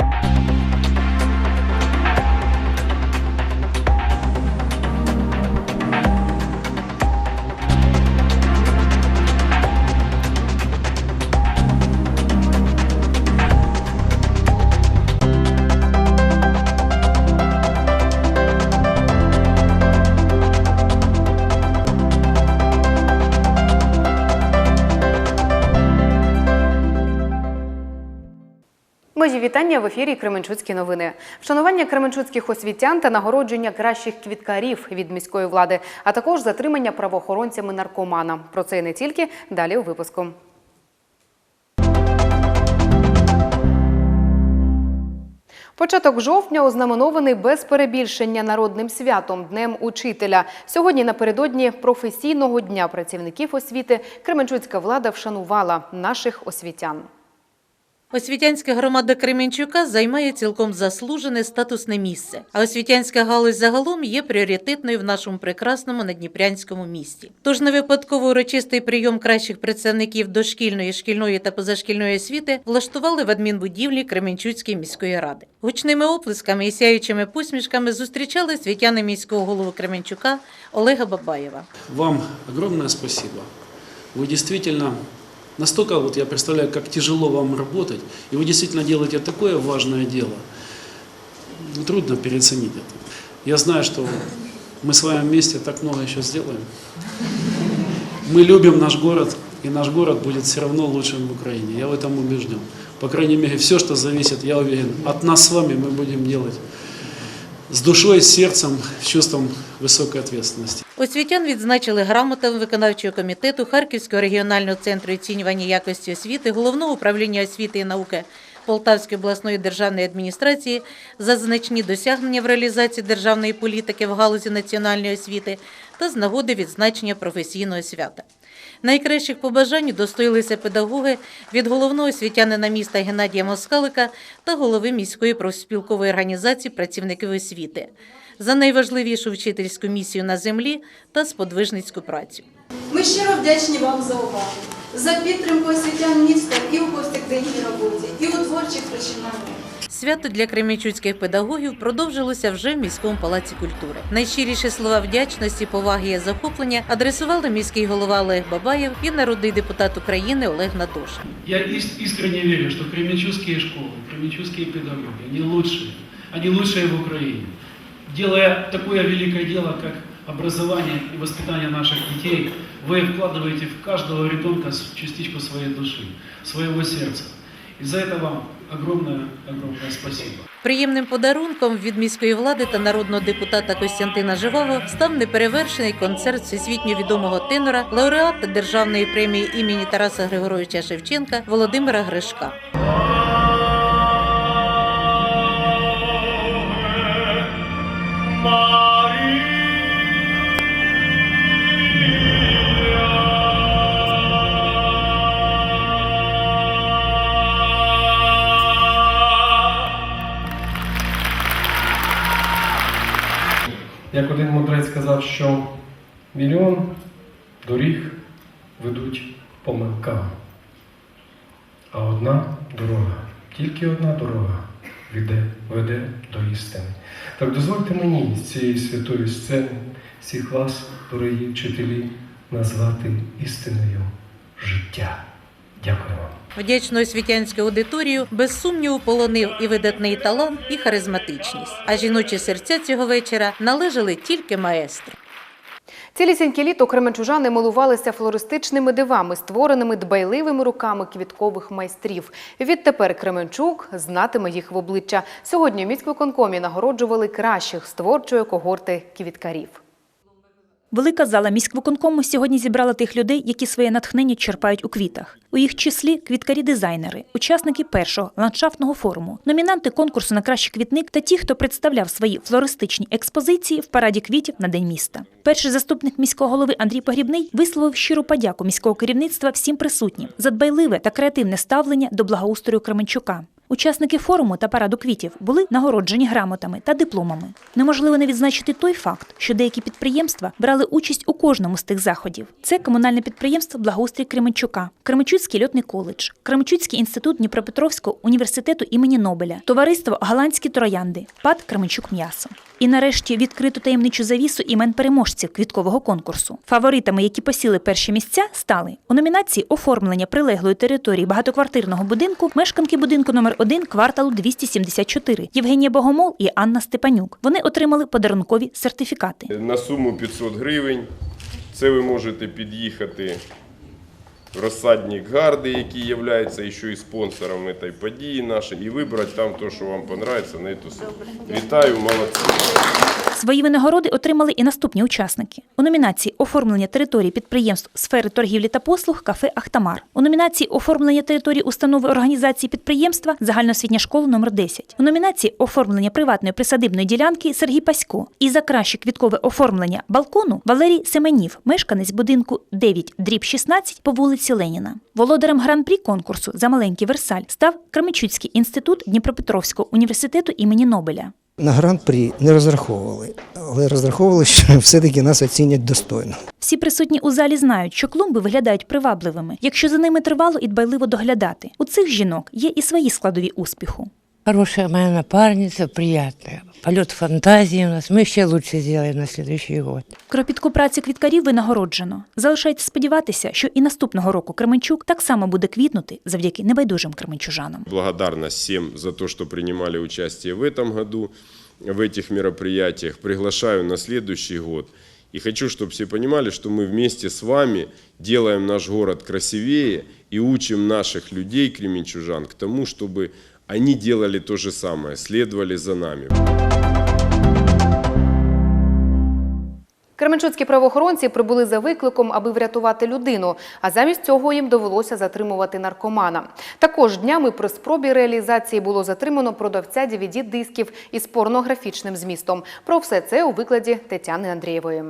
you Мої вітання в ефірі Кременчуцькі новини. Вшанування кременчуцьких освітян та нагородження кращих квіткарів від міської влади, а також затримання правоохоронцями наркомана. Про це і не тільки далі у випуску. Початок жовтня ознаменований без перебільшення народним святом Днем учителя. Сьогодні напередодні професійного дня працівників освіти Кременчуцька влада вшанувала наших освітян. Освітянська громада Кременчука займає цілком заслужене статусне місце, а освітянська галузь загалом є пріоритетною в нашому прекрасному надніпрянському місті. Тож не випадково урочистий прийом кращих представників дошкільної, шкільної та позашкільної освіти влаштували в адмінбудівлі Кременчуцької міської ради. Гучними оплесками і сяючими посмішками зустрічали світяни міського голови Кременчука Олега Бабаєва. Вам огромное спасибо. Вы действительно настолько, вот я представляю, как тяжело вам работать, и вы действительно делаете такое важное дело. Ну, трудно переоценить это. Я знаю, что мы с вами вместе так много еще сделаем. Мы любим наш город, и наш город будет все равно лучшим в Украине. Я в этом убежден. По крайней мере, все, что зависит, я уверен, от нас с вами мы будем делать с душой, с сердцем, с чувством высокой ответственности. Освітян відзначили грамотами виконавчого комітету Харківського регіонального центру оцінювання якості освіти, головного управління освіти і науки Полтавської обласної державної адміністрації за значні досягнення в реалізації державної політики в галузі національної освіти та з нагоди відзначення професійного свята. Найкращих побажань достоїлися педагоги від головного освітянина міста Геннадія Москалика та голови міської профспілкової організації працівників освіти за найважливішу вчительську місію на землі та сподвижницьку працю. Ми щиро вдячні вам за увагу, за підтримку освітян міста і у повсякденній роботі, і у творчих починаннях. Свято для кремічуцьких педагогів продовжилося вже в міському палаці культури. Найщиріші слова вдячності, поваги і захоплення адресували міський голова Олег Бабаєв і народний депутат України Олег Надошин. Я ис- искренне верю, что кременчугские школы, кременчугские педагоги, они лучшие, они лучшие в Украине. Делая такое великое дело, как образование и воспитание наших детей, вы вкладываете в каждого ребенка с- частичку своей души, своего сердца. И за это вам огромное-огромное спасибо. Приємним подарунком від міської влади та народного депутата Костянтина Живого став неперевершений концерт всесвітньо відомого тенора, лауреата державної премії імені Тараса Григоровича Шевченка Володимира Гришка. А одна дорога, тільки одна дорога веде, веде до істини. Так дозвольте мені з цієї святої сцени всіх вас, дорогі вчителі, назвати істиною життя. Дякую вам. Вдячну освітянську аудиторію без сумніву полонив і видатний талант, і харизматичність. А жіночі серця цього вечора належали тільки маестру. Цілісіньке літо кременчужани милувалися флористичними дивами, створеними дбайливими руками квіткових майстрів. Відтепер Кременчук знатиме їх в обличчя. Сьогодні у міськвиконкомі нагороджували кращих з творчої когорти квіткарів. Велика зала міськвиконкому сьогодні зібрала тих людей, які своє натхнення черпають у квітах. У їх числі квіткарі-дизайнери, учасники першого ландшафтного форуму, номінанти конкурсу на кращий квітник та ті, хто представляв свої флористичні експозиції в параді квітів на День міста. Перший заступник міського голови Андрій Погрібний висловив щиру подяку міського керівництва всім присутнім за дбайливе та креативне ставлення до благоустрою Кременчука. Учасники форуму та параду квітів були нагороджені грамотами та дипломами. Неможливо не відзначити той факт, що деякі підприємства брали участь у кожному з тих заходів. Це комунальне підприємство Благоустрій Кременчука, Кременчуцький льотний коледж, Кременчуцький інститут Дніпропетровського університету імені Нобеля, товариство Голландські троянди, ПАД Кременчук М'ясо. І нарешті відкрито таємничу завісу імен переможців квіткового конкурсу. Фаворитами, які посіли перші місця, стали у номінації оформлення прилеглої території багатоквартирного будинку мешканки будинку номер 1 кварталу 274 Євгенія Богомол і Анна Степанюк. Вони отримали подарункові сертифікати. на суму 500 гривень. Це ви можете під'їхати в розсадник Гарди, який є ще і спонсором цієї події нашої, і вибрати там те, що вам подобається на цю суму. Вітаю, молодці! Свої винагороди отримали і наступні учасники. У номінації оформлення території підприємств сфери торгівлі та послуг кафе Ахтамар. У номінації оформлення території установи організації підприємства загальноосвітня школа номер 10. У номінації оформлення приватної присадибної ділянки Сергій Пасько. І за краще квіткове оформлення балкону Валерій Семенів, мешканець будинку 9 дріб 16 по вулиці Леніна. Володарем гран-прі конкурсу за маленький Версаль став Кременчуцький інститут Дніпропетровського університету імені Нобеля. На гран-прі не розраховували, але розраховували, що все-таки нас оцінять достойно. Всі присутні у залі знають, що клумби виглядають привабливими, якщо за ними тривало і дбайливо доглядати. У цих жінок є і свої складові успіху. Хорошая моя напарница, приятная. Полет фантазии у нас. Мы еще лучше сделаем на следующий год. Кропітку праці квіткарів винагороджено. Залишається сподіватися, що і наступного року Кременчук так само буде квітнути завдяки небайдужим кременчужанам. Благодарность всем за то, что принимали участие в этом году в этих мероприятиях. Приглашаю на следующий год. И хочу, чтобы все понимали, что мы вместе с вами делаем наш город красивее и учим наших людей, кременчужан, к тому, чтобы они делали то же самое, следовали за нами. Кременчуцькі правоохоронці прибули за викликом, аби врятувати людину, а замість цього їм довелося затримувати наркомана. Також днями при спробі реалізації було затримано продавця DVD-дисків із порнографічним змістом. Про все це у викладі Тетяни Андрієвої.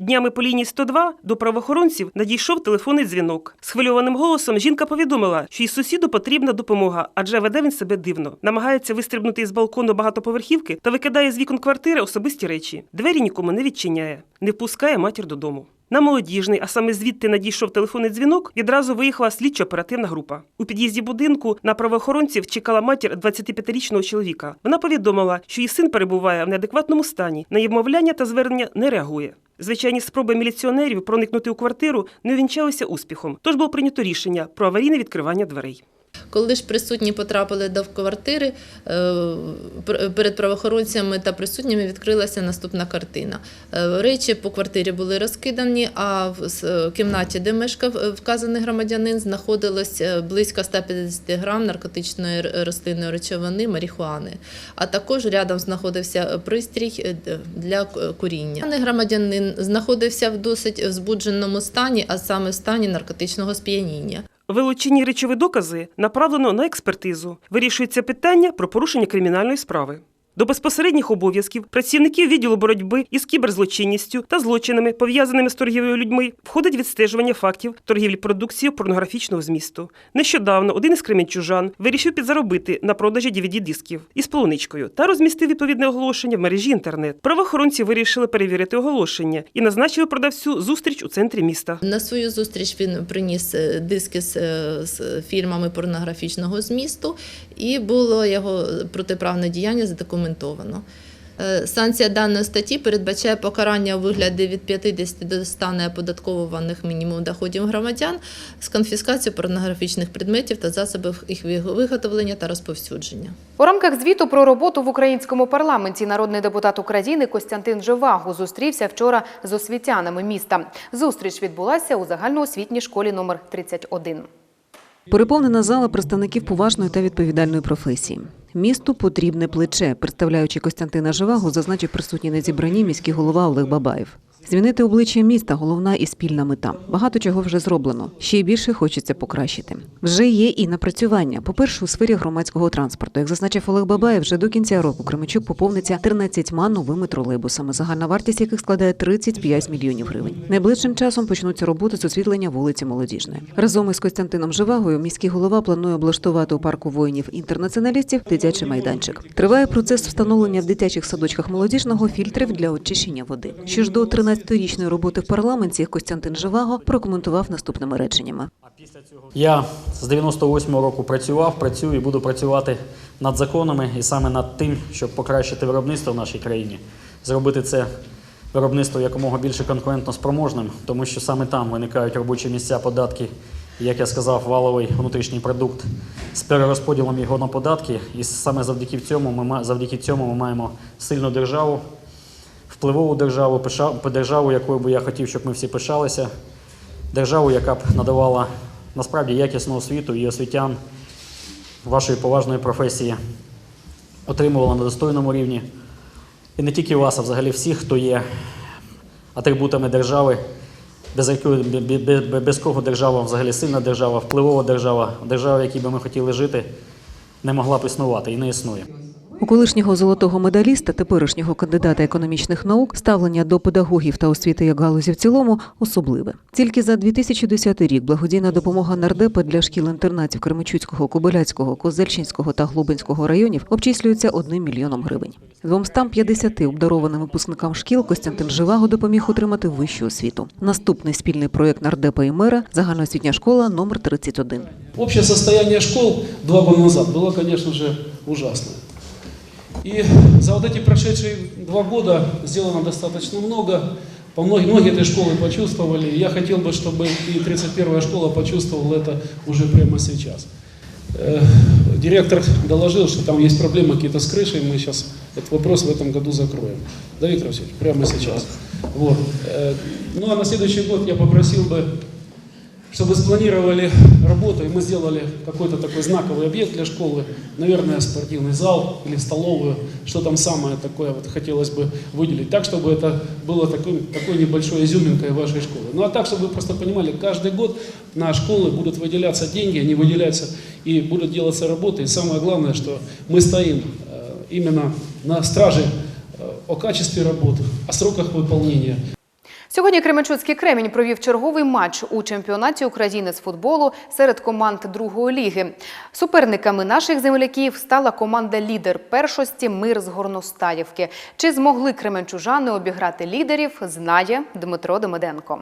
Днями по лінії 102 до правоохоронців надійшов телефонний дзвінок. Схвильованим голосом жінка повідомила, що й сусіду потрібна допомога, адже веде він себе дивно. Намагається вистрибнути із балкону багатоповерхівки та викидає з вікон квартири особисті речі. Двері нікому не відчиняє, не впускає матір додому. На молодіжний, а саме звідти надійшов телефонний дзвінок, відразу виїхала слідчо-оперативна група. У під'їзді будинку на правоохоронців чекала матір 25-річного чоловіка. Вона повідомила, що її син перебуває в неадекватному стані, на її вмовляння та звернення не реагує. Звичайні спроби міліціонерів проникнути у квартиру не увінчалися успіхом, тож було прийнято рішення про аварійне відкривання дверей. Коли ж присутні потрапили до квартири, е, перед правоохоронцями та присутніми відкрилася наступна картина. Е, Речі по квартирі були розкидані, а в кімнаті, де мешкав е, вказаний громадянин, знаходилось близько 150 грам наркотичної рослинної речовини марихуани. А також рядом знаходився пристрій для куріння. Даний громадянин знаходився в досить збудженому стані, а саме в стані наркотичного сп'яніння. Вилучені речові докази направлено на експертизу. Вирішується питання про порушення кримінальної справи. До безпосередніх обов'язків працівників відділу боротьби із кіберзлочинністю та злочинами, пов'язаними з торгівлею людьми, входить відстежування фактів торгівлі продукцією порнографічного змісту. Нещодавно один із кременчужан вирішив підзаробити на продажі DVD-дисків із полуничкою та розмістив відповідне оголошення в мережі інтернет. Правоохоронці вирішили перевірити оголошення і назначили продавцю зустріч у центрі міста. На свою зустріч він приніс е, диски е, з фільмами порнографічного змісту, і було його протиправне діяння задокументовано. Е, Санкція даної статті передбачає покарання у вигляді від 50 до 100 неоподатковуваних мінімум доходів громадян з конфіскацією порнографічних предметів та засобів їх виготовлення та розповсюдження. У рамках звіту про роботу в українському парламенті народний депутат України Костянтин Живагу зустрівся вчора з освітянами міста. Зустріч відбулася у загальноосвітній школі номер 31. Переповнена зала представників поважної та відповідальної професії. Місту потрібне плече, представляючи Костянтина Живагу, зазначив присутній на зібранні міський голова Олег Бабаєв. Змінити обличчя міста головна і спільна мета. Багато чого вже зроблено. Ще й більше хочеться покращити. Вже є і напрацювання. По-перше, у сфері громадського транспорту. Як зазначив Олег Бабаєв, вже до кінця року Кременчук поповниться 13 новими тролейбусами, загальна вартість яких складає 35 мільйонів гривень. Найближчим часом почнуться роботи з освітлення вулиці Молодіжної. Разом із Костянтином Живагою міський голова планує облаштувати у парку воїнів-інтернаціоналістів дитячий майданчик. Триває процес встановлення в дитячих садочках молодіжного фільтрів для очищення води. Що ж до 13-річної роботи в парламенті, Костянтин Живаго прокоментував наступними реченнями. Я з 98-го року працював, працюю і буду працювати над законами і саме над тим, щоб покращити виробництво в нашій країні, зробити це виробництво якомога більше конкурентно спроможним, тому що саме там виникають робочі місця, податки, як я сказав, валовий внутрішній продукт з перерозподілом його на податки. І саме завдяки цьому ми завдяки цьому ми маємо сильну державу, впливову державу, державу, якою би я хотів, щоб ми всі пишалися, державу, яка б надавала насправді якісну освіту і освітян вашої поважної професії отримувала на достойному рівні. І не тільки вас, а взагалі всіх, хто є атрибутами держави, без, якої, бе- бе- бе- без кого держава взагалі сильна держава, впливова держава, держава, в якій би ми хотіли жити, не могла б існувати і не існує. У колишнього золотого медаліста, теперішнього кандидата економічних наук, ставлення до педагогів та освіти як галузі в цілому особливе. Тільки за 2010 рік благодійна допомога нардепа для шкіл-інтернатів Кременчуцького, Кобиляцького, Козельщинського та Глубинського районів обчислюється одним мільйоном гривень. 250 обдарованим випускникам шкіл Костянтин Живаго допоміг отримати вищу освіту. Наступний спільний проєкт нардепа і мера загальноосвітня школа номер 31. Общее состояние школ два года назад было, конечно же, ужасное. И за вот эти прошедшие два года сделано достаточно много. По многие, многие этой школы почувствовали. И Я хотел бы, чтобы и 31-я школа почувствовала это уже прямо сейчас. Э, Директор доложил, что там есть проблемы какие-то с крышей. Мы сейчас этот вопрос в этом году закроем. Да, Виктор Васильевич, прямо сейчас. Вот. Э, Ну а на следующий год я попросил бы чтобы спланировали работу, и мы сделали какой-то такой знаковый объект для школы, наверное, спортивный зал или столовую, что там самое такое вот хотелось бы выделить, так, чтобы это было такой, такой небольшой изюминкой вашей школы. Ну а так, чтобы вы просто понимали, каждый год на школы будут выделяться деньги, они выделяются и будут делаться работы, и самое главное, что мы стоим э, именно на страже э, о качестве работы, о сроках выполнения. Сьогодні Кременчуцький Кремінь провів черговий матч у чемпіонаті України з футболу серед команд другої ліги. Суперниками наших земляків стала команда лідер першості Мир з Горностаївки. Чи змогли кременчужани обіграти лідерів, знає Дмитро Демиденко.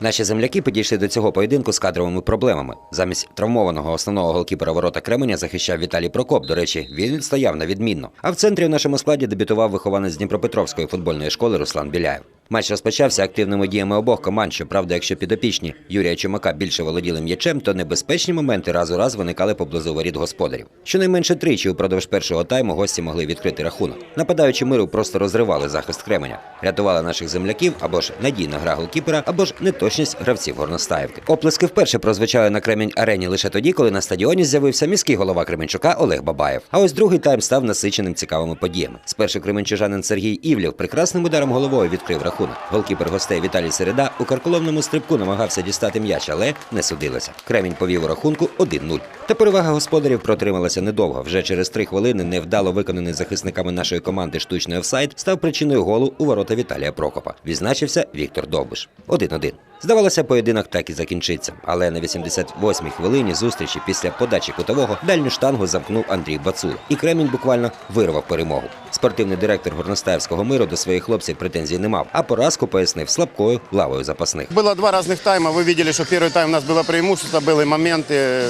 Наші земляки підійшли до цього поєдинку з кадровими проблемами. Замість травмованого основного голкіпера ворота Кременя захищав Віталій Прокоп. До речі, він відстояв на відмінно. А в центрі в нашому складі дебютував вихованець Дніпропетровської футбольної школи Руслан Біляєв. Матч розпочався активними діями обох команд. Щоправда, якщо підопічні Юрія Чумака більше володіли м'ячем, то небезпечні моменти раз у раз виникали поблизу воріт господарів. Щонайменше тричі упродовж першого тайму гості могли відкрити рахунок. Нападаючи миру просто розривали захист Кременя, рятували наших земляків або ж надійна гра голкіпера, або ж неточність гравців Горностаївки. Оплески вперше прозвучали на Кремінь арені лише тоді, коли на стадіоні з'явився міський голова Кременчука Олег Бабаєв. А ось другий тайм став насиченим цікавими подіями. Спершу кременчужанин Сергій Івлів прекрасним ударом головою відкрив рахунок. Голкіпер гостей Віталій Середа у карколомному стрибку намагався дістати м'яч, але не судилося. Кремінь повів у рахунку 1-0. Та перевага господарів протрималася недовго. Вже через три хвилини невдало виконаний захисниками нашої команди штучний офсайд став причиною голу у ворота Віталія Прокопа. Відзначився Віктор Довбиш. 1-1. Здавалося, поєдинок так і закінчиться. Але на 88-й хвилині зустрічі після подачі кутового дальню штангу замкнув Андрій Бацула. І Кремінь буквально вирвав перемогу. Спортивний директор Горностаївського миру до своїх хлопців претензій не мав, а поразку пояснив слабкою лавою запасних. Было два разных тайма. Вы видели, что первый тайм у нас было преимущество, были моменты,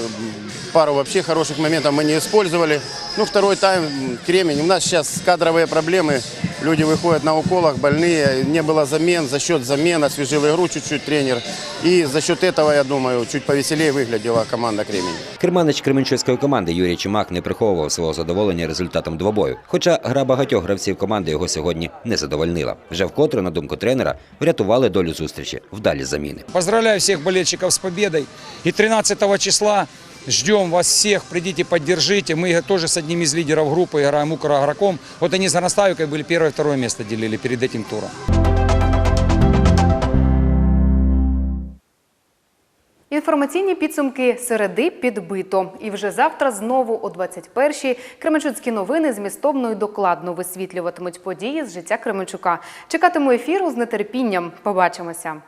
пару вообще хороших моментов мы не использовали. Ну, второй тайм, м, Кремень. У нас сейчас кадровые проблемы. Люди выходят на уколах, больные. Не было замен. За счет замен освежил игру чуть-чуть тренер. И за счет этого, я думаю, чуть повеселее выглядела команда Кремень. Керманич Кременчуцької команди Юрій Чумак не приховував свого задоволення результатом двобою. Хоча гра багатьох гравців команди його сьогодні не задовольнила. Вже вкотре, на думку тренера, врятували долю зустрічі вдалі заміни. Поздравляю всех болельщиков с победой. И 13 числа ждем вас всех. Придите, поддержите. Мы тоже с одним из лидеров группы играем Укр игроком. Вот они с Горностаевкой были первое и второе место делили перед этим туром. Інформаційні підсумки середи підбито. І вже завтра знову о 21-й Кременчуцькі новини змістовно і докладно висвітлюватимуть події з життя Кременчука. Чекатиму ефіру з нетерпінням. Побачимося.